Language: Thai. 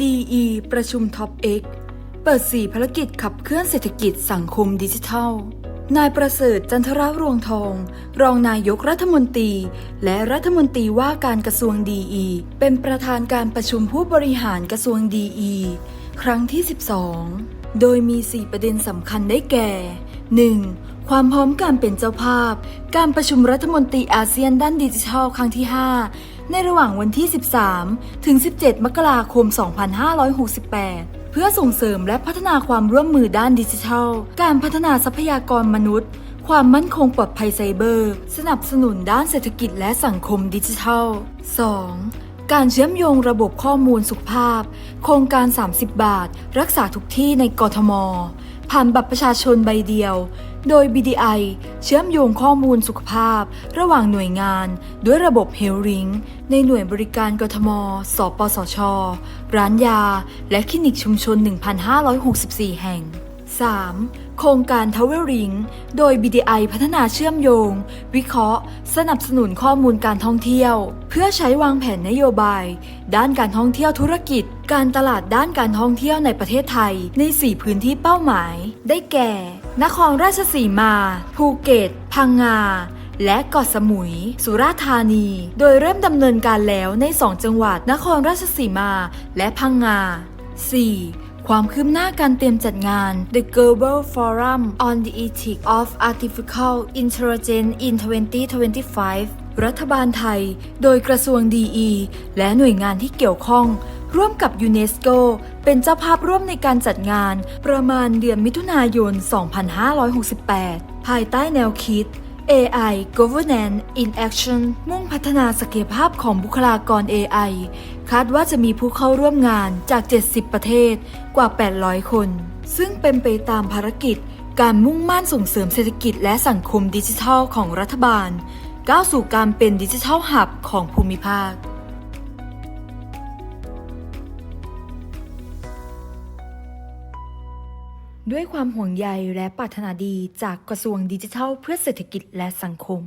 DE ประชุมท็อป X เปิด 4 ภารกิจขับเคลื่อนเศรษฐกิจสังคมดิจิทัล นายประเสริฐจันทรารวงทอง รองนายกรัฐมนตรี และรัฐมนตรีว่าการกระทรวง DE เป็นประธานการประชุมผู้บริหารกระทรวง DE ครั้งที่ 12 โดยมี 4 ประเด็นสำคัญได้แก่ 1. ความพร้อมการเป็นเจ้าภาพ การประชุมรัฐมนตรีอาเซียนด้านดิจิทัลครั้งที่ 5 ในระหว่างวันที่ 13 ถึง 17 มกราคม 2568 เพื่อส่งเสริมและพัฒนาความร่วมมือด้านดิจิทัล การพัฒนาทรัพยากรมนุษย์ ความมั่นคงปลอดภัยไซเบอร์ สนับสนุนด้านเศรษฐกิจและสังคมดิจิทัล 2. การเชื่อมโยงระบบข้อมูลสุขภาพ โครงการ 30 บาท รักษาทุกที่ในกทม ผ่านบัตรประชาชนใบเดียว โดย BDI เชื่อมโยงข้อมูลสุขภาพ ระหว่างหน่วยงาน ด้วยระบบเฮลิ้งในหน่วยบริการกทม สปสช ร้านยา และคลินิกชุมชน 1,564 แห่ง 3. โครงการทาวเวอร์ริงโดย BDI พัฒนาเชื่อมโยง วิเคราะห์ สนับสนุนข้อมูลการท่องเที่ยว เพื่อใช้วางแผนนโยบาย ด้านการท่องเที่ยวธุรกิจ การตลาดด้านการท่องเที่ยวในประเทศไทย ใน 4 พื้นที่เป้าหมาย ได้แก่ นครราชสีมา ภูเก็ต พังงาและเกาะสมุย สุราษฎร์ธานี โดยเริ่มดำเนินการแล้วใน 2 จังหวัดนครราชสีมา และพังงา 4. ความคืบหน้าการเตรียมจัดงาน The Global Forum on the Ethics of Artificial Intelligence in 2025 รัฐบาลไทย โดยกระทรวงดีและหน่วยงานที่เกี่ยวข้อง ร่วมกับยูเนสโกเป็นเจ้าภาพร่วมในการจัดงานประมาณเดือนมิถุนายน 2568 ภายใต้แนวคิด AI Governance in Action มุ่งพัฒนาศักยภาพของบุคลากร AI คาดว่าจะมีผู้เข้าร่วมงานจาก 70 ประเทศกว่า 800 คน ซึ่งเป็นไปตามภารกิจการมุ่งมั่นส่งเสริมเศรษฐกิจและสังคมดิจิทัลของรัฐบาล ก้าวสู่การเป็นดิจิทัลหับของภูมิภาค ด้วยความห่วงใยและปรารถนาดีจากกระทรวงดิจิทัลเพื่อเศรษฐกิจและสังคม